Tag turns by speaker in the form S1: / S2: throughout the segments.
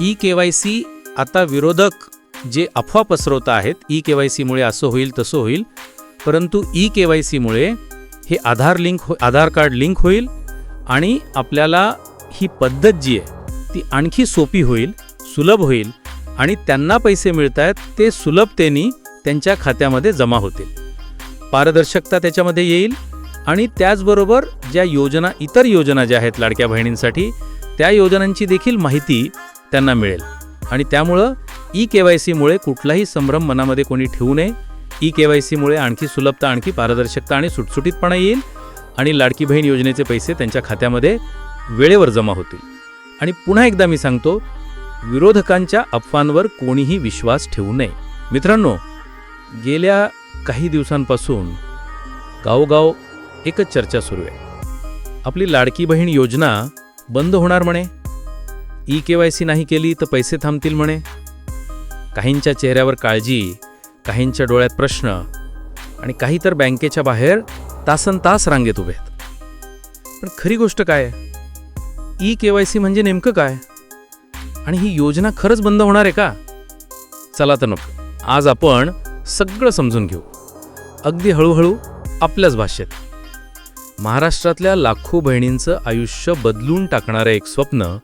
S1: E K Y C आता विरोधक जे अफवा पसरवत आहेत ई के वाय सीमुळे असं होईल तसं होईल. परंतु ई के वाय सीमुळे हे आधार लिंक हो आधार कार्ड लिंक होईल आणि आपल्याला ही पद्धत जी आहे ती आणखी सोपी होईल सुलभ होईल आणि त्यांना पैसे मिळत आहेत ते सुलभतेने त्यांच्या खात्यामध्ये जमा होतील. पारदर्शकता त्याच्यामध्ये येईल आणि त्याचबरोबर ज्या योजना इतर योजना ज्या आहेत लाडक्या बहिणींसाठी त्या योजनांची देखील माहिती त्यांना मिळेल. आणि त्यामुळं ई के वाय सीमुळे कुठलाही संभ्रम मनामध्ये कोणी ठेवू नये. ई के वाय सीमुळे आणखी सुलभता आणखी पारदर्शकता आणि सुटसुटीतपणा येईल. आणि लाडकी बहीण योजनेचे पैसे त्यांच्या खात्यामध्ये वेळेवर जमा होतील. आणि पुन्हा एकदा मी सांगतो विरोधकांच्या अफवांवर कोणीही विश्वास ठेवू नये. मित्रांनो गेल्या काही दिवसांपासून गावोगाव एकच चर्चा सुरू आहे. आपली लाडकी बहीण योजना बंद होणार म्हणे? ई के वाय सी नाही केली तर पैसे थांबतील म्हणे. काहींच्या चेहऱ्यावर काळजी काहींच्या डोळ्यात प्रश्न आणि काही तर बँकेच्या बाहेर तासन तास रांगेत उभे आहेत. पण खरी गोष्ट काय? ई के वाय सी म्हणजे नेमकं काय? आणि ही योजना खरंच बंद होणार आहे का? चला तर नको. आज आपण सगळं समजून घेऊ. अगदी हळूहळू आपल्याच भाषेत महाराष्ट्रातल्या लाखो बहिणींचं आयुष्य बदलून टाकणारं एक स्वप्न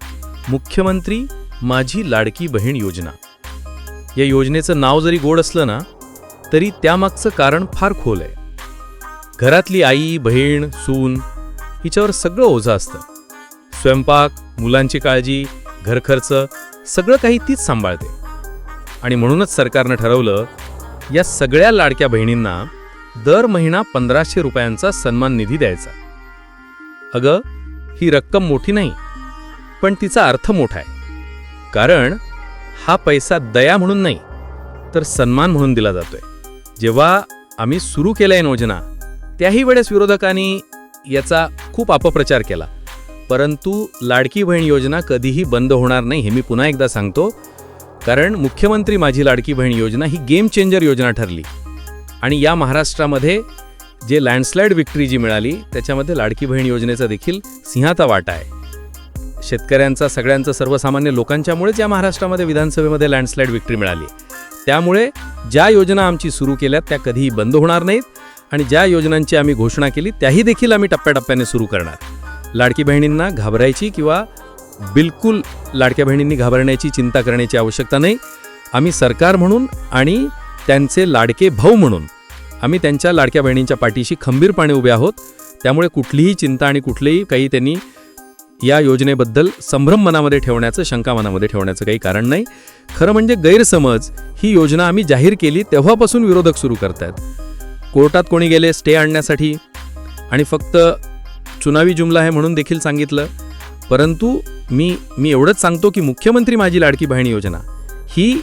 S1: मुख्यमंत्री माझी लाडकी बहीण योजना. या योजनेचं नाव जरी गोड असलं ना तरी त्यामागचं कारण फार खोल आहे. घरातली आई बहीण सून हिच्यावर सगळं ओझं असतं. स्वयंपाक मुलांची काळजी घरखर्च सगळं काही तीच सांभाळते. आणि म्हणूनच सरकारनं ठरवलं या सगळ्या लाडक्या बहिणींना दर महिना पंधराशे रुपयांचा सन्मान निधी द्यायचा. अगं ही रक्कम मोठी नाही. पण तिचा अर्थ मोठा आहे. कारण हा पैसा दया म्हणून नाही तर सन्मान म्हणून दिला जातोय. जेव्हा आम्ही सुरू केल्या योजना त्याही वेळेस विरोधकांनी याचा खूप अपप्रचार केला. परंतु लाडकी बहीण योजना कधीही बंद होणार नाही हे मी पुन्हा एकदा सांगतो. कारण मुख्यमंत्री माझी लाडकी बहीण योजना ही गेम चेंजर योजना ठरली. आणि या महाराष्ट्रामध्ये जे लँडस्लाईड विक्ट्री जी मिळाली त्याच्यामध्ये लाडकी बहीण योजनेचा देखील सिंहाचा वाटा आहे. शेतकऱ्यांचा सगळ्यांचं सर्वसामान्य लोकांच्यामुळेच या महाराष्ट्रामध्ये विधानसभेमध्ये लँडस्लाईड विक्ट्री मिळाली. त्यामुळे ज्या योजना आमची सुरू केल्यात त्या कधीही बंद होणार नाहीत आणि ज्या योजनांची आम्ही घोषणा केली त्याही देखील आम्ही टप्प्याटप्प्याने सुरू करणार. लाडकी बहिणींना घाबरायची किंवा बिलकुल लाडक्या बहिणींनी घाबरण्याची चिंता करण्याची आवश्यकता नाही. आम्ही सरकार म्हणून आणि त्यांचे लाडके भाऊ म्हणून आम्ही त्यांच्या लाडक्या बहिणींच्या पाठीशी खंबीरपणे उभे आहोत. त्यामुळे कुठलीही चिंता आणि कुठलेही काही त्यांनी या योजनेबद्दल संभ्रम मनामध्ये ठेवण्याचं शंका मनामध्ये ठेवण्याचं काही कारण नाही. खरं म्हणजे गैरसमज ही योजना आम्ही जाहीर केली तेव्हापासून विरोधक सुरू करतायत. कोर्टात कोणी गेले स्टे आणण्यासाठी? आणि फक्त चुनावी जुमला आहे म्हणून देखील सांगितलं. परंतु मी मी एवढंच सांगतो की मुख्यमंत्री माझी लाडकी बहीण योजना ही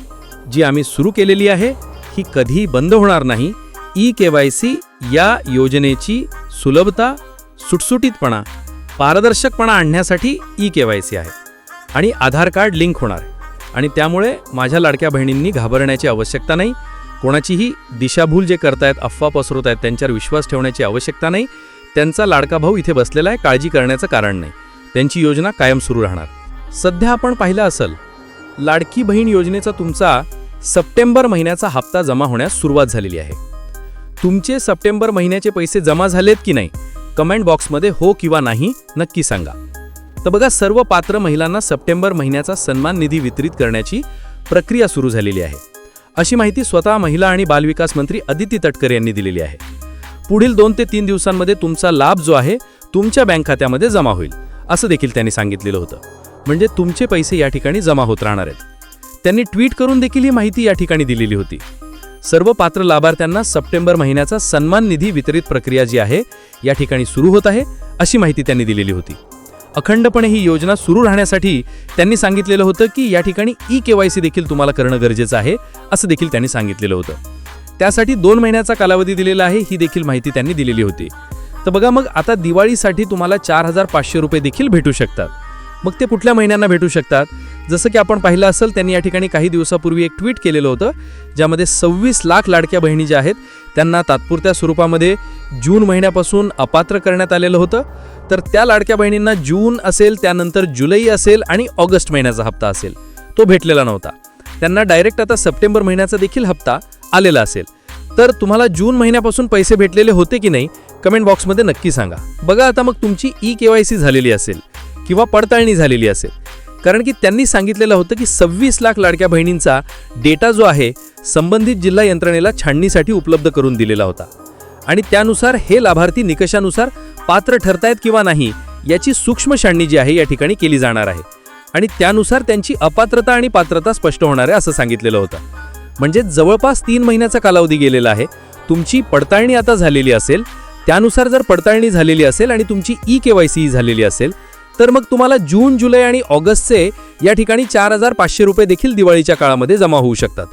S1: जी आम्ही सुरू केलेली आहे ही कधीही बंद होणार नाही. ई के वाय सी या योजनेची सुलभता सुटसुटीतपणा पारदर्शकपणा आणण्यासाठी ई के वाय सी आहे आणि आधार कार्ड लिंक होणार आणि त्यामुळे माझ्या लाडक्या बहिणींनी घाबरण्याची आवश्यकता नाही. कोणाचीही दिशाभूल जे करतायत अफवा पसरवत आहेत त्यांच्यावर विश्वास ठेवण्याची आवश्यकता नाही. त्यांचा लाडका भाऊ इथे बसलेला आहे काळजी करण्याचं कारण नाही. त्यांची योजना कायम सुरू राहणार. सध्या आपण पाहिलं असेल लाडकी बहीण योजनेचा तुमचा सप्टेंबर महिन्याचा हप्ता जमा होण्यास सुरुवात झालेली आहे. तुमचे सप्टेंबर महिन्याचे पैसे जमा झालेत की नाही कमेंट बॉक्समध्ये हो किंवा नाही नक्की सांगा. तर बघा सर्व पात्र महिलांना सप्टेंबर महिन्याचा सन्मान निधी वितरित करण्याची प्रक्रिया सुरू झालेली आहे. अशी माहिती स्वतः महिला आणि बालविकास मंत्री अदिती तटकरे यांनी दिलेली आहे. पुढील दोन ते तीन दिवसांमध्ये तुमचा लाभ जो आहे तुमच्या बँक खात्यामध्ये जमा होईल असं देखील त्यांनी सांगितलेलं होतं. म्हणजे तुमचे पैसे या ठिकाणी जमा होत राहणार आहेत. त्यांनी ट्विट करून देखील ही माहिती या ठिकाणी दिलेली होती. सर्व पात्र लाभार्थ्यांना सप्टेंबर महिन्याचा सन्मान निधी वितरित प्रक्रिया जी आहे या ठिकाणी सुरू होत आहे अशी माहिती त्यांनी दिलेली होती. अखंडपणे ही योजना सुरू राहण्यासाठी त्यांनी सांगितलेलं होतं की या ठिकाणी ई के वाय सी देखील तुम्हाला करणं गरजेचं आहे असं देखील त्यांनी सांगितलेलं होतं. त्यासाठी दोन महिन्याचा कालावधी दिलेला आहे ही देखील माहिती त्यांनी दिलेली होती. तर बघा मग आता दिवाळीसाठी तुम्हाला चार हजार पाचशे रुपये देखील भेटू शकतात. मग ते कुठल्या महिन्यांना भेटू शकतात? जसं की आपण पाहिलं असेल त्यांनी या ठिकाणी काही दिवसापूर्वी एक ट्विट केलेलं होतं ज्यामध्ये सव्वीस लाख लाडक्या बहिणी ज्या आहेत त्यांना तात्पुरत्या स्वरूपामध्ये जून महिन्यापासून अपात्र करण्यात आलेलं होतं. तर त्या लाडक्या बहिणींना जून असेल त्यानंतर जुलै असेल आणि ऑगस्ट महिन्याचा हप्ता असेल.
S2: तो भेटलेला नव्हता. त्यांना डायरेक्ट आता सप्टेंबर महिन्याचा देखील हप्ता आलेला असेल. तर तुम्हाला जून महिन्यापासून पैसे भेटलेले होते की नाही कमेंट बॉक्समध्ये नक्की सांगा. बघा आता मग तुमची ई के वाय सी झालेली असेल किंवा पडताळणी झालेली असेल कारण की त्यांनी सांगितलेलं होतं की सव्वीस लाख लाडक्या बहिणींचा डेटा जो आहे संबंधित जिल्हा यंत्रणेला छाणणीसाठी उपलब्ध करून दिलेला होता. आणि त्यानुसार हे लाभार्थी निकषानुसार पात्र ठरतायत किंवा नाही याची सूक्ष्म छाणणी जी आहे या ठिकाणी केली जाणार आहे. आणि त्यानुसार त्यांची अपात्रता आणि पात्रता स्पष्ट होणार आहे असं सांगितलेलं होतं. म्हणजे जवळपास तीन महिन्याचा कालावधी गेलेला आहे. तुमची पडताळणी आता झालेली असेल त्यानुसार जर पडताळणी झालेली असेल आणि तुमची ई के वाय सी झालेली असेल तर मग तुम्हाला जून जुलै आणि ऑगस्टचे या ठिकाणी चार हजार पाचशे रुपये देखील दिवाळीच्या काळामध्ये जमा होऊ शकतात.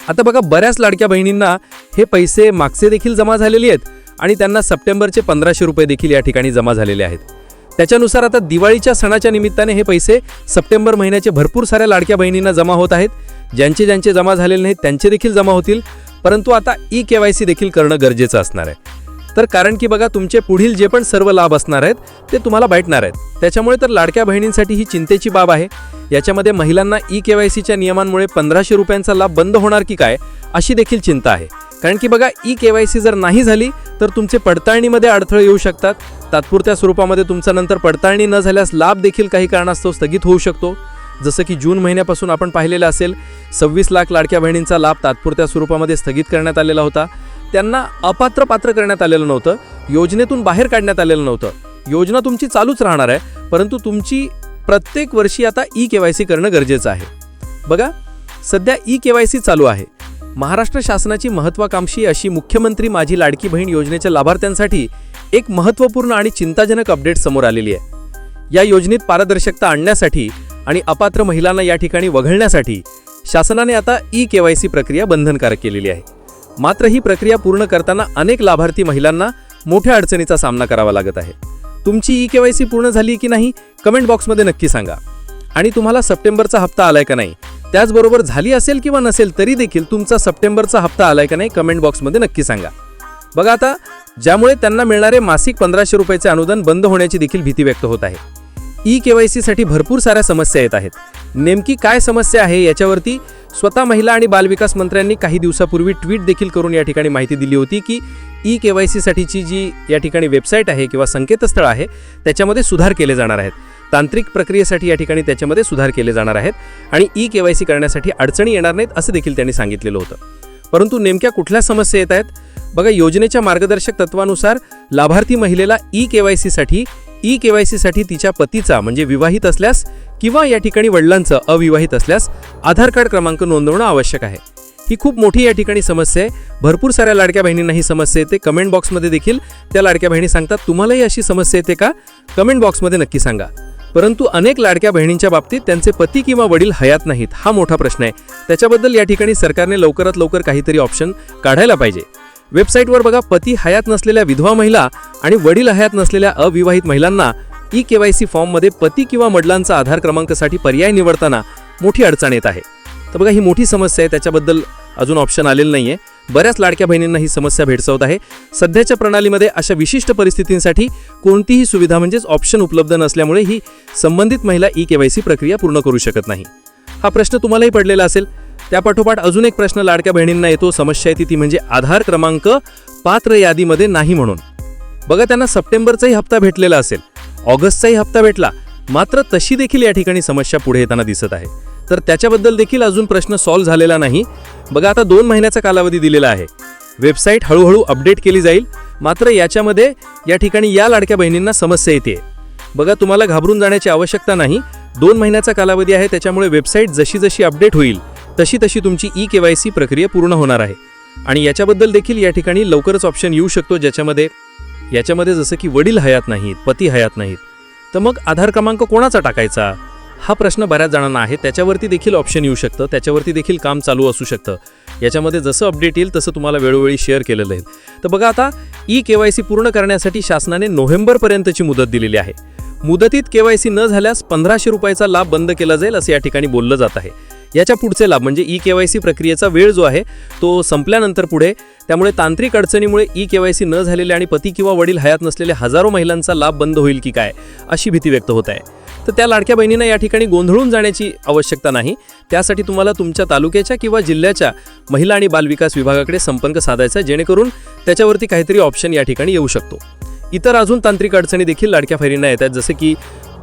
S2: आता बघा बऱ्याच लाडक्या बहिणींना हे पैसे मागचे देखील जमा झालेले आहेत आणि त्यांना सप्टेंबरचे पंधराशे रुपये देखील या ठिकाणी जमा झालेले आहेत. त्याच्यानुसार आता दिवाळीच्या सणाच्या निमित्ताने हे पैसे सप्टेंबर महिन्याचे भरपूर साऱ्या लाडक्या बहिणींना जमा होत आहेत. ज्यांचे ज्यांचे जमा झालेले नाहीत त्यांचे देखील जमा होतील. परंतु आता ई के वाय सी देखील करणं गरजेचं असणार आहे. तर कारण की बघा तुमचे पुढील जे पण सर्व लाभ असणार आहेत ते तुम्हाला भेटणार आहेत. त्याच्यामुळे तर लाडक्या बहिणींसाठी ही चिंतेची बाब आहे. याच्यामध्ये महिलांना ई के वाय सीच्या नियमांमुळे पंधराशे रुपयांचा लाभ बंद होणार की काय अशी देखील चिंता आहे. कारण की बघा ई के वाय सी जर नाही झाली तर तुमचे पडताळणीमध्ये अडथळे येऊ शकतात. तात्पुरत्या स्वरूपामध्ये तुमचा नंतर पडताळणी न झाल्यास लाभ देखील काही कारणास्तव स्थगित होऊ शकतो. जसं की जून महिन्यापासून आपण पाहिलेलं असेल सव्वीस लाख लाडक्या बहिणींचा लाभ तात्पुरत्या स्वरूपामध्ये स्थगित करण्यात आलेला होता. त्यांना अपात्र पात्र करण्यात आलेलं नव्हतं. योजनेतून बाहेर काढण्यात आलेलं नव्हतं. योजना तुमची चालूच राहणार आहे परंतु तुमची प्रत्येक वर्षी आता ई के वाय सी करणं गरजेचं आहे. बघा सध्या ई के वाय सी चालू आहे. महाराष्ट्र शासनाची महत्वाकांक्षी अशी मुख्यमंत्री माझी लाडकी बहीण योजनेच्या लाभार्थ्यांसाठी एक महत्त्वपूर्ण आणि चिंताजनक अपडेट समोर आलेली आहे. या योजनेत पारदर्शकता आणण्यासाठी आणि अपात्र महिलांना या ठिकाणी वगळण्यासाठी शासनाने आता ई के वाय सी प्रक्रिया बंधनकारक केलेली आहे. मात्र ही प्रक्रिया पूर्ण करताना अनेक लाभार्थी महिलांना मोठ्या अडचणीचा सामना करावा लागत आहे. तुमची ई के वाय सी पूर्ण झाली की नाही कमेंट बॉक्समध्ये नक्की सांगा. आणि तुम्हाला सप्टेंबरचा हप्ता आलाय का नाही त्याचबरोबर झाली असेल किंवा नसेल तरी देखील तुमचा सप्टेंबरचा हप्ता आलाय का नाही कमेंट बॉक्समध्ये नक्की सांगा. बघा आता ज्यामुळे त्यांना मिळणारे मासिक पंधराशे रुपयाचे अनुदान बंद होण्याची देखील भीती व्यक्त होत आहे. ई के वाय सीसाठी भरपूर साऱ्या समस्या येत आहेत. नेमकी काय समस्या आहे याच्यावरती स्वतः महिला आणि बालविकास मंत्र्यांनी काही दिवसापूर्वी ट्विट देखील करून या ठिकाणी माहिती दिली होती की ई के वाय सीसाठीची जी या ठिकाणी वेबसाईट आहे किंवा संकेतस्थळ आहे त्याच्यामध्ये सुधार केले जाणार आहेत. तांत्रिक प्रक्रियेसाठी या ठिकाणी त्याच्यामध्ये सुधार केले जाणार आहेत आणि ई के वाय सी करण्यासाठी अडचणी येणार नाहीत असं देखील त्यांनी सांगितलेलं होतं. परंतु नेमक्या कुठल्या समस्या येत आहेत? बघा योजनेच्या मार्गदर्शक तत्वानुसार लाभार्थी महिलेला ई के वाय सीसाठी ई के वाय सीसाठी तिच्या पतीचा म्हणजे विवाहित असल्यास किंवा या ठिकाणी वडिलांचं अविवाहित असल्यास आधार कार्ड क्रमांक नोंदवणं आवश्यक आहे. ही खूप मोठी या ठिकाणी समस्या आहे. भरपूर साऱ्या लाडक्या बहिणींना ही समस्या येते. कमेंट बॉक्समध्ये देखील त्या लाडक्या बहिणी सांगतात. तुम्हालाही अशी समस्या येते का? कमेंट बॉक्समध्ये नक्की सांगा. परंतु अनेक लाडक्या बहिणींच्या बाबतीत त्यांचे पती किंवा वडील हयात नाहीत. हा मोठा प्रश्न आहे. त्याच्याबद्दल या ठिकाणी सरकारने लवकरात लवकर काहीतरी ऑप्शन काढायला पाहिजे. वेबसाईटवर बघा पती हयात नसलेल्या विधवा महिला आणि वडील हयात नसलेल्या अविवाहित महिलांना ई के वाय सी फॉर्ममध्ये पती किंवा वडिलांचा आधार क्रमांकासाठी पर्याय निवडताना मोठी अडचण येत आहे. तर बघा ही मोठी समस्या आहे त्याच्याबद्दल अजून ऑप्शन आलेलं नाही आहे बऱ्याच लाडक्या बहिणींना ही समस्या भेडसावत आहे. सध्याच्या प्रणालीमध्ये अशा विशिष्ट परिस्थितींसाठी कोणतीही सुविधा म्हणजेच ऑप्शन उपलब्ध नसल्यामुळे ही संबंधित महिला ई के वाय सी प्रक्रिया पूर्ण करू शकत नाही. हा प्रश्न तुम्हालाही पडलेला असेल. त्यापाठोपाठ अजून एक प्रश्न लाडक्या बहिणींना येतो. समस्या येते ती म्हणजे आधार क्रमांक पात्र यादीमध्ये नाही म्हणून. बघा त्यांना सप्टेंबरचाही हप्ता भेटलेला असेल. ऑगस्टचाही हप्ता भेटला. मात्र तशी देखील या ठिकाणी समस्या पुढे येताना दिसत आहे. तर त्याच्याबद्दल देखील अजून प्रश्न सॉल्व्ह झालेला नाही. बघा आता दोन महिन्याचा कालावधी दिलेला आहे. वेबसाईट हळूहळू अपडेट केली जाईल. मात्र याच्यामध्ये या ठिकाणी या लाडक्या बहिणींना समस्या येते बघा तुम्हाला घाबरून जाण्याची आवश्यकता नाही. दोन महिन्याचा कालावधी आहे त्याच्यामुळे वेबसाईट जशी जशी अपडेट होईल तशी तशी तुमची ई के वाय सी प्रक्रिया पूर्ण होणार आहे. आणि याच्याबद्दल देखील या ठिकाणी लवकरच ऑप्शन येऊ शकतो ज्याच्यामध्ये याच्यामध्ये जसं की वडील हयात नाहीत पती हयात नाहीत. तर मग आधार क्रमांक कोणाचा टाकायचा? हा प्रश्न बऱ्याच जणांना आहे. त्याच्यावरती देखील ऑप्शन येऊ शकतं. त्याच्यावरती देखील काम चालू असू शकतं. याच्यामध्ये जसं अपडेट येईल तसं तुम्हाला वेळोवेळी शेअर केलेलं आहे. तर बघा आता ई के वाय सी पूर्ण करण्यासाठी शासनाने नोव्हेंबरपर्यंतची मुदत दिलेली आहे. मुदतीत के वाय सी न झाल्यास पंधराशे रुपयाचा लाभ बंद केला जाईल असं या ठिकाणी बोललं जात आहे. याच्या पुढचे लाभ म्हणजे ई के वाय सी प्रक्रियेचा वेळ जो आहे तो संपल्यानंतर पुढे. त्यामुळे तांत्रिक अडचणीमुळे ई के वाय सी न झालेले आणि पती किंवा वडील हयात नसलेले हजारो महिलांचा लाभ बंद होईल की काय अशी भीती व्यक्त होत आहे. तर त्या लाडक्या बहिणींना या ठिकाणी गोंधळून जाण्याची आवश्यकता नाही. त्यासाठी तुम्हाला तुमच्या तालुक्याच्या किंवा जिल्ह्याच्या महिला आणि बालविकास विभागाकडे संपर्क साधायचा जेणेकरून त्याच्यावरती काहीतरी ऑप्शन या ठिकाणी येऊ शकतो. इतर अजून तांत्रिक अडचणी देखील लाडक्या बहिणींना येतात जसे की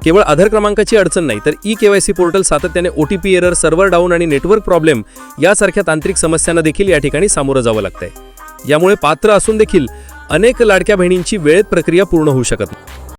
S2: केवळ आधार क्रमांकाची अडचण नाही तर ई केवायसी पोर्टल सातत्याने O T P error server down आणि नेटवर्क प्रॉब्लेम यासारख्या तांत्रिक समस्यांना देखील या ठिकाणी सामोरं जावं लागतंय. यामुळे पात्र असून देखील अनेक लाडक्या बहिणींची वेळेत प्रक्रिया पूर्ण होऊ शकत नाही.